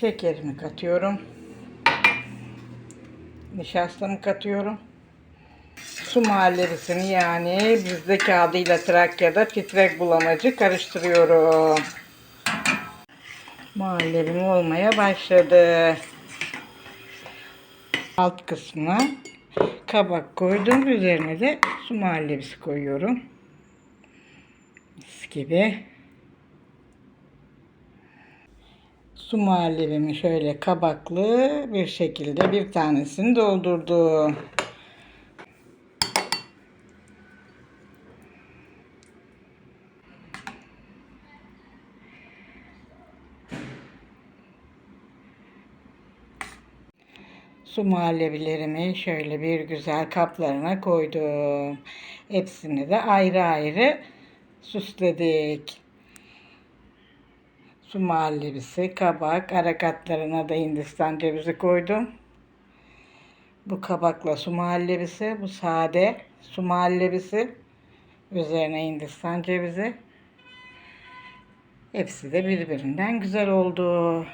Şekerimi katıyorum. Nişastamı katıyorum. Su muhallebisini yani bizde kağıdıyla Trakya'da titrek bulamacı karıştırıyorum. Muhallebim olmaya başladı. Alt kısmına kabak koydum. Üzerine de su muhallebisi koyuyorum. Mis gibi. Su muhallebimi şöyle kabaklı bir şekilde bir tanesini doldurdum. Su muhallebilerimi şöyle bir güzel kaplarına koydum. Hepsini de ayrı ayrı süsledik. Su muhallebisi, kabak, arakatlarına da Hindistan cevizi koydum. Bu kabakla su muhallebisi, bu sade su muhallebisi. Üzerine Hindistan cevizi. Hepsi de birbirinden güzel oldu.